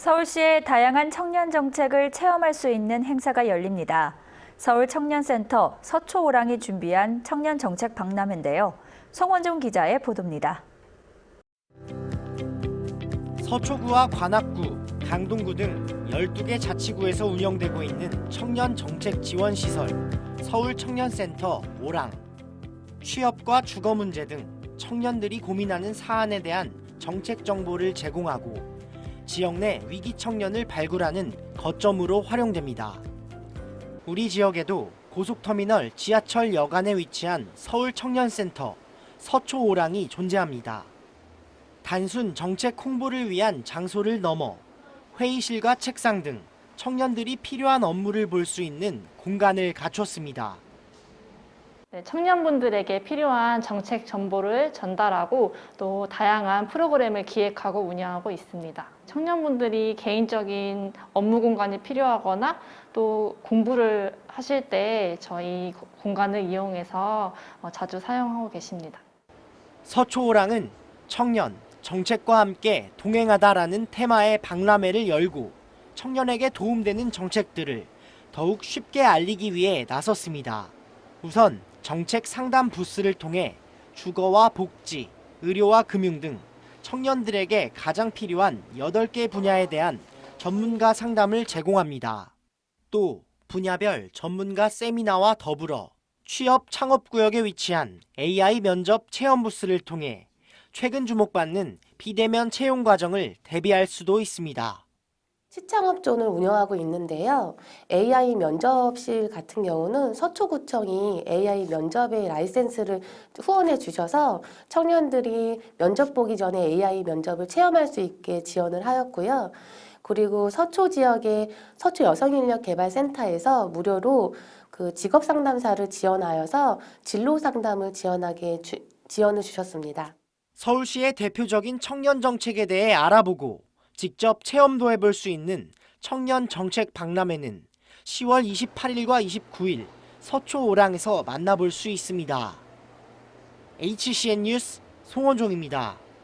서울시의 다양한 청년 정책을 체험할 수 있는 행사가 열립니다. 서울 청년센터 서초오랑이 준비한 청년 정책 박람회인데요. 송원종 기자의 보도입니다. 서초구와 관악구, 강동구 등 12개 자치구에서 운영되고 있는 청년 정책 지원 시설 서울 청년센터 오랑 취업과 주거 문제 등 청년들이 고민하는 사안에 대한 정책 정보를 제공하고 지역 내 위기 청년을 발굴하는 거점으로 활용됩니다. 우리 지역에도 고속터미널 지하철 여간에 위치한 서울 청년센터 서초 오랑이 존재합니다. 단순 정책 홍보를 위한 장소를 넘어 회의실과 책상 등 청년들이 필요한 업무를 볼 수 있는 공간을 갖췄습니다. 네, 청년분들에게 필요한 정책 정보를 전달하고 또 다양한 프로그램을 기획하고 운영하고 있습니다. 청년분들이 개인적인 업무 공간이 필요하거나 또 공부를 하실 때 저희 공간을 이용해서 어, 자주 사용하고 계십니다. 서초오랑은 청년, 정책과 함께 동행하다라는 테마의 박람회를 열고 청년에게 도움되는 정책들을 더욱 쉽게 알리기 위해 나섰습니다. 우선 정책 상담 부스를 통해 주거와 복지, 의료와 금융 등 청년들에게 가장 필요한 8개 분야에 대한 전문가 상담을 제공합니다. 또 분야별 전문가 세미나와 더불어 취업 창업 구역에 위치한 AI 면접 체험 부스를 통해 최근 주목받는 비대면 채용 과정을 대비할 수도 있습니다. 시창업존을 운영하고 있는데요. AI 면접실 같은 경우는 서초구청이 AI 면접의 라이센스를 후원해 주셔서 청년들이 면접 보기 전에 AI 면접을 체험할 수 있게 지원을 하였고요. 그리고 서초 지역의 서초 여성인력개발센터에서 무료로 그 직업 상담사를 지원하여서 진로 상담을 지원하게 주- 지원을 주셨습니다. 서울시의 대표적인 청년 정책에 대해 알아보고 직접 체험도 해볼 수 있는 청년 정책 박람회는 10월 28일과 29일 서초 오랑에서 만나볼 수 있습니다. HCN 뉴스 송원종입니다.